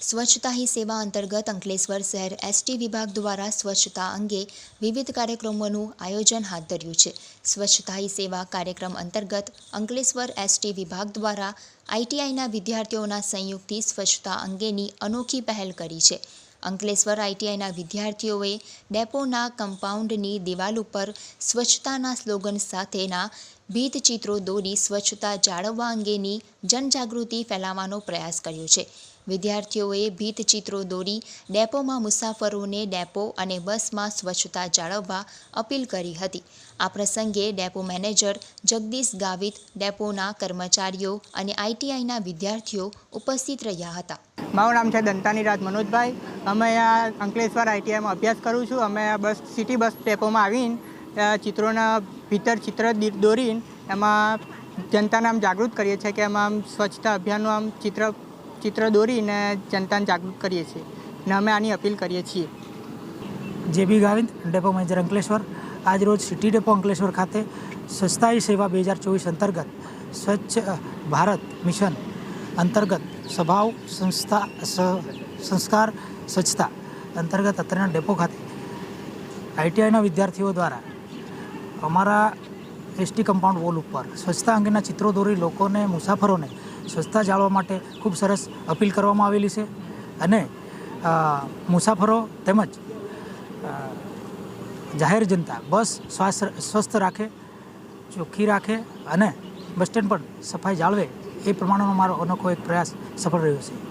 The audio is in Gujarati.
સ્વચ્છતા હી સેવા અંતર્ગત અંકલેશ્વર શહેર એસટી વિભાગ દ્વારા સ્વચ્છતા અંગે વિવિધ કાર્યક્રમોનું આયોજન હાથ ધર્યું છે. સ્વચ્છતા હી સેવા કાર્યક્રમ અંતર્ગત અંકલેશ્વર એસટી વિભાગ દ્વારા આઈટીઆઈના વિદ્યાર્થીઓના સંયુક્તથી સ્વચ્છતા અંગેની અનોખી પહેલ કરી છે. અંકલેશ્વર આઈટીઆઈના વિદ્યાર્થીઓએ ડેપોના કમ્પાઉન્ડની દિવાલ ઉપર સ્વચ્છતાના સ્લોગન સાથેના ભીંતચિત્રો દોરી સ્વચ્છતા જાળવવા અંગેની જનજાગૃતિ ફેલાવવાનો પ્રયાસ કર્યો છે. વિદ્યાર્થીઓએ ભીતચિત્રો દોરી ડેપોમાં મુસાફરોને ડેપો અને બસમાં સ્વચ્છતા જાળવવા અપીલ કરી હતી. આ પ્રસંગે ડેપો મેનેજર જગદીશ ગાવિત, ડેપોના કર્મચારીઓ અને આઈટીઆઈના વિદ્યાર્થીઓ ઉપસ્થિત રહ્યા હતા. મારું નામ છે દંતાની રાજ મનોજભાઈ. અમે આ અંકલેશ્વર આઈટીઆઈમાં અભ્યાસ કરું છું. અમે આ બસ, સિટી બસ ડેપોમાં આવીને ચિત્રોના ભીતર ચિત્ર દોરીને એમાં જનતાને આમ જાગૃત કરીએ છીએ કે એમાં આમ સ્વચ્છતા અભિયાનનું આમ ચિત્ર ચિત્ર દોરીને જનતાને જાગૃત કરીએ છીએ અને અમે આની અપીલ કરીએ છીએ. J B Gavind, depot manager Ankleshwar. આજરોજ સિટી ડેપો અંકલેશ્વર ખાતે સ્વચ્છતાઈ સેવા બે હજાર ચોવીસ અંતર્ગત સ્વચ્છ ભારત મિશન અંતર્ગત સ્વભાવ સંસ્થા સંસ્કાર, સ્વચ્છતા અંતર્ગત અત્રેના ડેપો ખાતે આઈટીઆઈના વિદ્યાર્થીઓ દ્વારા અમારા એસટી કમ્પાઉન્ડ વોલ ઉપર સ્વચ્છતા અંગેના ચિત્રો દોરી લોકોને, મુસાફરોને સ્વચ્છતા જાળવવા માટે ખૂબ સરસ અપીલ કરવામાં આવેલી છે. અને મુસાફરો તેમજ જાહેર જનતા બસ શ્વાસ સ્વસ્થ રાખે, ચોખ્ખી રાખે અને બસ સ્ટેન્ડ પર સફાઈ જાળવે એ પ્રમાણેનો મારો અનોખો એક પ્રયાસ સફળ રહ્યો છે.